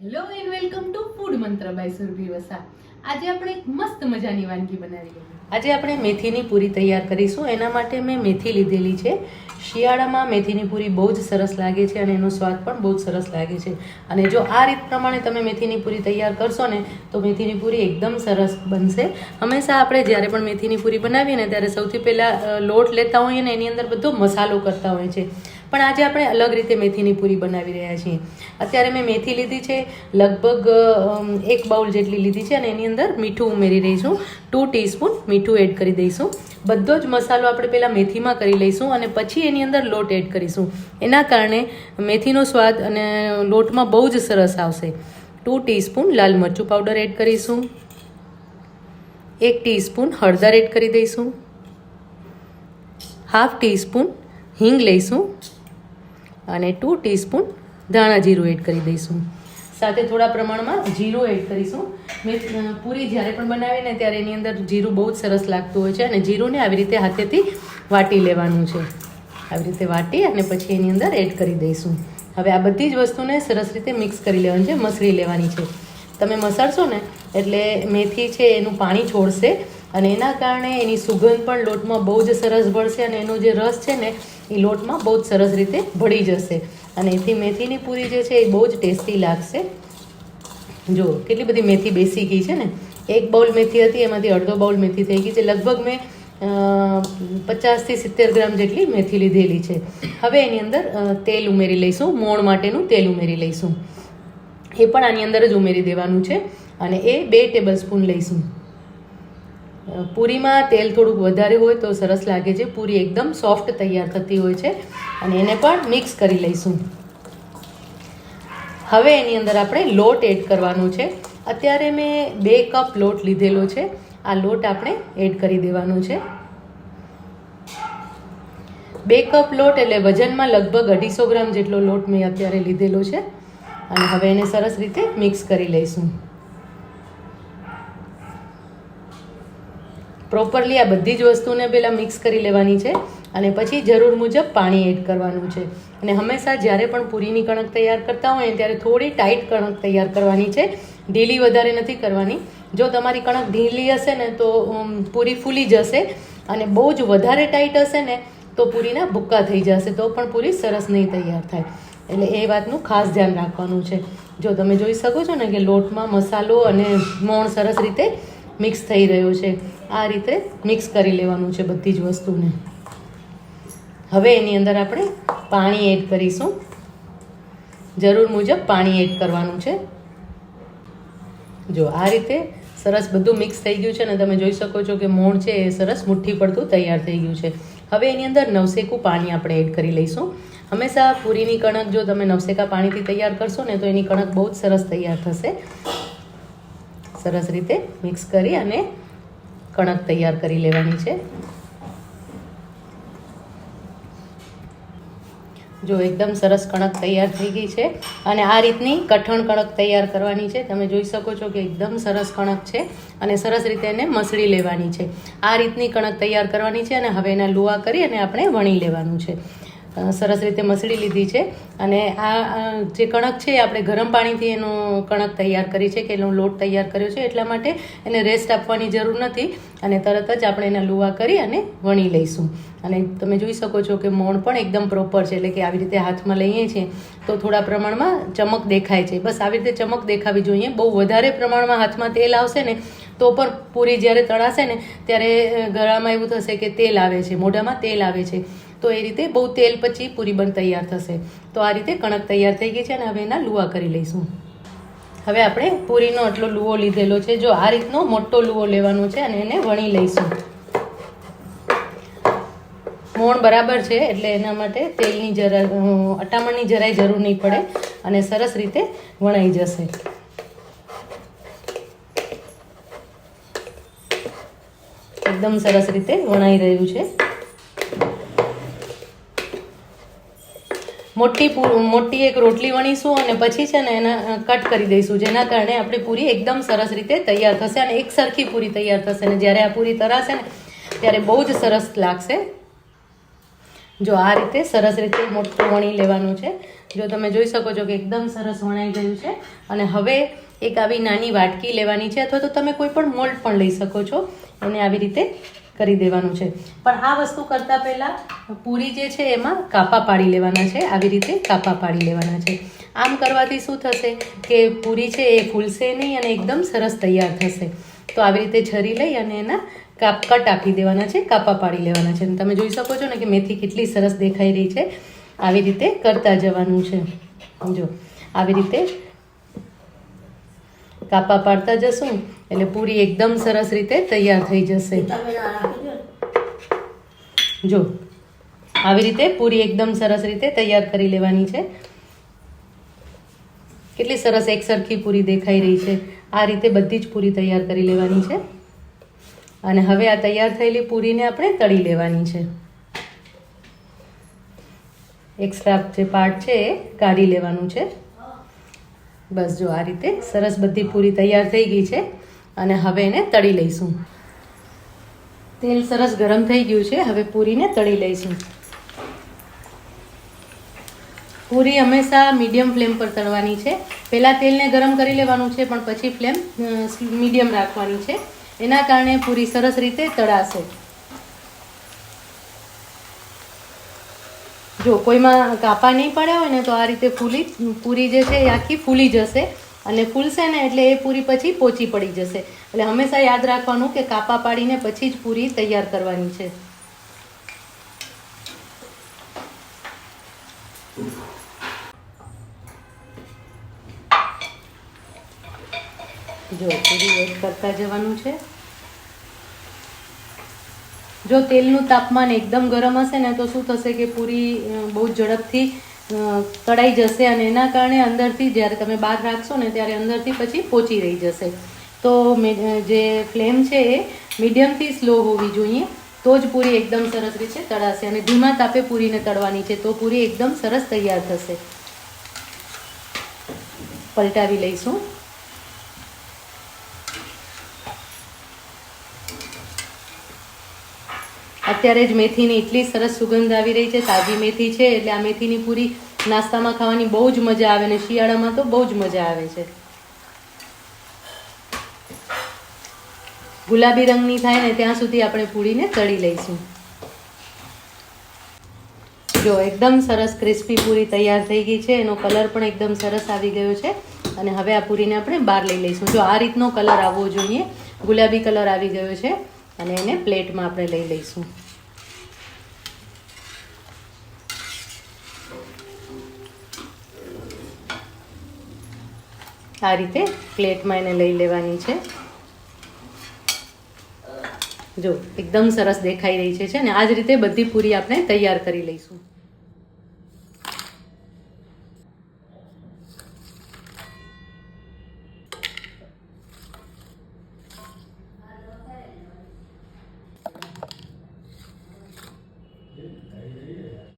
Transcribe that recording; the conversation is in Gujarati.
Hello and welcome to food Mantra by Surbhi Vasa આજે આપણે એક મસ્ત મજાની વાનગી બનાવી આજે આપણે મેથીની પૂરી તૈયાર કરીશું. એના માટે મેં મેથી લીધેલી છે. શિયાળામાં મેથીની પૂરી બહુ જ સરસ લાગે છે અને એનો સ્વાદ પણ બહુ જ સરસ લાગે છે. અને જો આ રીત પ્રમાણે તમે મેથીની પૂરી તૈયાર કરશો ને, તો મેથીની પૂરી એકદમ સરસ બનશે. હંમેશા આપણે જ્યારે પણ મેથીની પૂરી બનાવીએ ને, ત્યારે સૌથી પહેલાં લોટ લેતા હોઈએ ને, એની અંદર બધો મસાલો કરતા હોય છે પણ આજે આપણે અલગ રીતે મેથીની પૂરી બનાવી રહ્યા છીએ. અત્યારે મેં મેથી લીધી છે, લગભગ એક બાઉલ જેટલી લીધી છે અને એની અંદર મીઠું ઉમેરી રહીશું ટુ ટીસ્પૂન મીઠું એડ કરી દઈશું. બધો જ મસાલો આપણે પહેલાં મેથીમાં કરી લઈશું અને પછી એની અંદર લોટ એડ કરીશું. એના કારણે મેથીનો સ્વાદ અને લોટમાં બહુ જ સરસ આવશે. ટુ ટીસ્પૂન લાલ મરચું પાવડર એડ કરીશું. એક ટીસ્પૂન હળદર એડ કરી દઈશું. હાફ ટીસ્પૂન હિંગ લઈશું. અને ટુ ટીસ્પૂન ધાણા જીરું એડ કરી દઈશું. સાથે થોડા પ્રમાણમાં જીરું એડ કરીશું. મેં પૂરી જ્યારે પણ બનાવીએ ને ત્યારે એની અંદર જીરું બહુ જ સરસ લાગતું હોય છે અને જીરુંને આવી રીતે હાથેથી વાટી લેવાનું છે. આવી રીતે વાટી અને પછી એની અંદર એડ કરી દઈશું. હવે આ બધી જ વસ્તુને સરસ રીતે મિક્સ કરી લેવાની છે, મસળી લેવાની છે. તમે મસાળશો ને એટલે મેથી છે એનું પાણી છોડશે અને એના કારણે એની સુગંધ પણ લોટમાં બહુ જ સરસ ભળશે અને એનો જે રસ છે ને એ લોટમાં બહુ જ સરસ રીતે ભળી જશે. અને એથી મેથીની પૂરી જે છે એ બહુ જ ટેસ્ટી લાગશે. જો, કેટલી બધી મેથી બેસી ગઈ છે ને? એક બાઉલ મેથી હતી, એમાંથી અડધો બાઉલ મેથી થઈ ગઈ છે. લગભગ મેં પચાસથી સિત્તેર ગ્રામ જેટલી મેથી લીધેલી છે. હવે એની અંદર તેલ ઉમેરી લઈશું. મોણ માટેનું તેલ ઉમેરી લઈશું. એ પણ આની અંદર જ ઉમેરી દેવાનું છે. અને એ બે ટેબલ સ્પૂન લઈશું. પૂરીમાં તેલ થોડુંક વધારે હોય તો સરસ લાગે છે. પૂરી એકદમ સોફ્ટ તૈયાર થતી હોય છે અને એને પણ મિક્સ કરી લઈશું. હવે એની અંદર આપણે લોટ એડ કરવાનો છે. અત્યારે મેં બે કપ લોટ લીધેલો છે. આ લોટ આપણે એડ કરી દેવાનો છે. બે કપ લોટ એટલે વજનમાં લગભગ અઢીસો ગ્રામ જેટલો લોટ મેં અત્યારે લીધેલો છે. અને હવે એને સરસ રીતે મિક્સ કરી લઈશું. પ્રોપરલી આ બધી જ વસ્તુને પહેલાં મિક્સ કરી લેવાની છે અને પછી જરૂર મુજબ પાણી એડ કરવાનું છે. અને હંમેશા જ્યારે પણ પૂરીની કણક તૈયાર કરતા હોય ત્યારે થોડી ટાઈટ કણક તૈયાર કરવાની છે. ઢીલી વધારે નથી કરવાની. જો તમારી કણક ઢીલી હશે ને તો પૂરી ફૂલી જશે અને બહુ જ વધારે ટાઈટ હશે ને તો પૂરીના ભૂક્કા થઈ જશે. તો પણ પૂરી સરસ નહીં તૈયાર થાય. એટલે એ વાતનું ખાસ ધ્યાન રાખવાનું છે. જો તમે જોઈ શકો છો ને કે લોટમાં મસાલો અને મોણ સરસ રીતે મિક્સ થઈ રહ્યો છે. આ રીતે મિક્સ કરી લેવાનું છે બધી જ વસ્તુને. હવે એની અંદર આપણે પાણી એડ કરીશું. જરૂર મુજબ પાણી એડ કરવાનું છે. જો આ રીતે સરસ બધું મિક્સ થઈ ગયું છે ને તમે જોઈ શકો છો કે મોણ છે એ સરસ મુઠ્ઠી પડતું તૈયાર થઈ ગયું છે. હવે એની અંદર નવસેકું પાણી આપણે એડ કરી લઈશું. હંમેશા પૂરીની કણક જો તમે નવસેકા પાણીથી તૈયાર કરશો ને તો એની કણક બહુ જ સરસ તૈયાર થશે. સરસ રીતે મિક્સ કરી અને કણક તૈયાર કરી લેવાની છે. જો એકદમ સરસ કણક તૈયાર થઈ ગઈ છે અને આ રીતની કઠણ કણક તૈયાર કરવાની છે. તમે જોઈ શકો છો કે એકદમ સરસ કણક છે અને સરસ રીતે એને મસળી લેવાની છે. આ રીતની કણક તૈયાર કરવાની છે અને હવે એના લુવા કરી અને આપણે વણી લેવાનું છે. સરસ રીતે મસળી લીધી છે. અને આ જે કણક છે આપણે ગરમ પાણીથી એનો કણક તૈયાર કરી છે, કે એનો લોટ તૈયાર કર્યો છે. એટલા માટે એને રેસ્ટ આપવાની જરૂર નથી. અને તરત જ આપણે એના લુવા કરી અને વણી લઈશું. અને તમે જોઈ શકો છો કે મોણ પણ એકદમ પ્રોપર છે, એટલે કે આવી રીતે હાથમાં લઈએ છીએ, તો થોડા પ્રમાણમાં ચમક દેખાય છે. બસ આવી રીતે ચમક દેખાવી જોઈએ. બહુ વધારે પ્રમાણમાં હાથમાં તેલ આવશે ને, તો પણ પૂરી જ્યારે તળાશે ને, ત્યારે ગળામાં એવું થશે કે તેલ આવે છે. મોઢામાં તેલ આવે છે. તો એ રીતે બહુ તેલ પછી પૂરી બન તૈયાર થશે. તો આ રીતે કણક તૈયાર થઈ ગઈ છે અને હવે એના લુવા કરી લઈશું. હવે આપણે પૂરીનો આટલો લુવો લીધેલો છે. જો આ રીતનો મોટો લુવો લેવાનો છે અને એને વણી લઈશું. મોણ બરાબર છે એટલે એના માટે તેલની જરા અટામણની જરાય જરૂર નહીં પડે અને સરસ રીતે વણાઈ જશે. એકદમ સરસ રીતે વણાઈ રહ્યું છે. મોટી મોટી એક રોટલી વણીશું અને પછી છે ને એને કટ કરી દઈશું, જેના કારણે આપણી પૂરી એકદમ સરસ રીતે તૈયાર થશે અને એક સરખી પૂરી તૈયાર થશે. અને જ્યારે આ પૂરી તરાશે ને, ત્યારે બહુ જ સરસ લાગશે. જો આ રીતે સરસ રીતે મોટું વણી લેવાનું છે. જો તમે જોઈ શકો છો કે એકદમ સરસ વણાઈ ગયું છે. અને હવે એક આવી નાની વાટકી લેવાની છે, અથવા તો તમે કોઈ પણ મોલ્ડ પણ લઈ શકો છો. એને આવી રીતે કરી દેવાનું છે. પણ આ વસ્તુ કરતાં પહેલાં પૂરી જે છે એમાં કાપા પાડી લેવાના છે. આવી રીતે કાપા પાડી લેવાના છે. આમ કરવાથી શું થશે કે પૂરી છે એ ફૂલશે નહીં અને એકદમ સરસ તૈયાર થશે. તો આવી રીતે છરી લઈ અને એના કાપ કટ આપી દેવાના છે, કાપા પાડી લેવાના છે. અને તમે જોઈ શકો છો ને કે મેથી કેટલી સરસ દેખાઈ રહી છે. આવી રીતે કરતા જવાનું છે. જો, આવી રીતે કાપા પાડતા જશું એટલે પૂરી એકદમ સરસ રીતે તૈયાર થઈ જશે. જો, આવી રીતે પૂરી એકદમ સરસ રીતે તૈયાર કરી લેવાની છે. કેટલી સરસ એક સરખી પૂરી દેખાઈ રહી છે. આ રીતે બધી જ પૂરી તૈયાર કરી લેવાની છે. અને હવે આ તૈયાર થયેલી પૂરીને આપણે તળી લેવાની છે. એક્સ્ટ્રા જે પાર્ટ છે એ કાઢી લેવાનું છે. બસ જો આ રીતે સરસ બધી પૂરી તૈયાર થઈ ગઈ છે અને હવે એને તળી લઈશું. તેલ સરસ ગરમ થઈ ગયું છે, હવે પૂરીને તળી લઈશું. પૂરી હંમેશા મીડિયમ ફ્લેમ પર તળવાની છે. પહેલાં તેલને ગરમ કરી લેવાનું છે, પણ પછી ફ્લેમ મીડિયમ રાખવાની છે. એના કારણે પૂરી સરસ રીતે તળાશે. જો, કોઈમાં કાપા નહીં પડ્યા હોય ને તો આ રીતે ફૂલી, પૂરી જે છે એ આખી ફૂલી જશે અને ફૂલશે ને એટલે એ પૂરી પછી પોચી પડી જશે. એટલે હંમેશા યાદ રાખવાનું કે કાપા પાડીને પછી જ પૂરી તૈયાર કરવાની છે. જો, પૂરી એડ કરતા જવાનું છે. જો તેલનું તાપમાન એકદમ ગરમ હશે ને, તો શું થશે કે પૂરી બહુ ઝડપથી તળાઈ જશે અને એના કારણે અંદરથી જ્યારે તમે બહાર રાખશો ને, ત્યારે અંદરથી પછી પોચી રહી જશે. તો જે ફ્લેમ છે એ મીડિયમથી સ્લો હોવી જોઈએ, તો જ પૂરી એકદમ સરસ રીતે તળાશે અને ધીમા તાપે પૂરીને તળવાની છે, તો પૂરી એકદમ સરસ તૈયાર થશે. પલટાવી લઈશું. અત્યારે જ મેથીની એટલી સરસ સુગંધ આવી રહી છે, તાજી મેથી છે, એટલે આ મેથીની પૂરી નાસ્તામાં ખાવાની બહુ જ મજા આવે ને શિયાળામાં તો બહુ જ મજા આવે છે. ગુલાબી રંગની થાય ને ત્યાં સુધી આપણે પૂરીને તળી લઈશું. જો એકદમ સરસ ક્રિસ્પી પૂરી તૈયાર થઈ ગઈ છે, એનો કલર પણ એકદમ સરસ આવી ગયો છે, અને હવે આ પૂરીને આપણે બહાર લઈ લઈશું. જો આ રીતનો કલર આવવો જોઈએ, ગુલાબી કલર આવી ગયો છે અને એને પ્લેટમાં આપણે લઈ લઈશું. આ રીતે પ્લેટમાં એને લઈ લેવાની છે. જો, એકદમ સરસ દેખાઈ રહી છે ને? આ જ રીતે બધી પૂરી આપણે તૈયાર કરી લઈશું.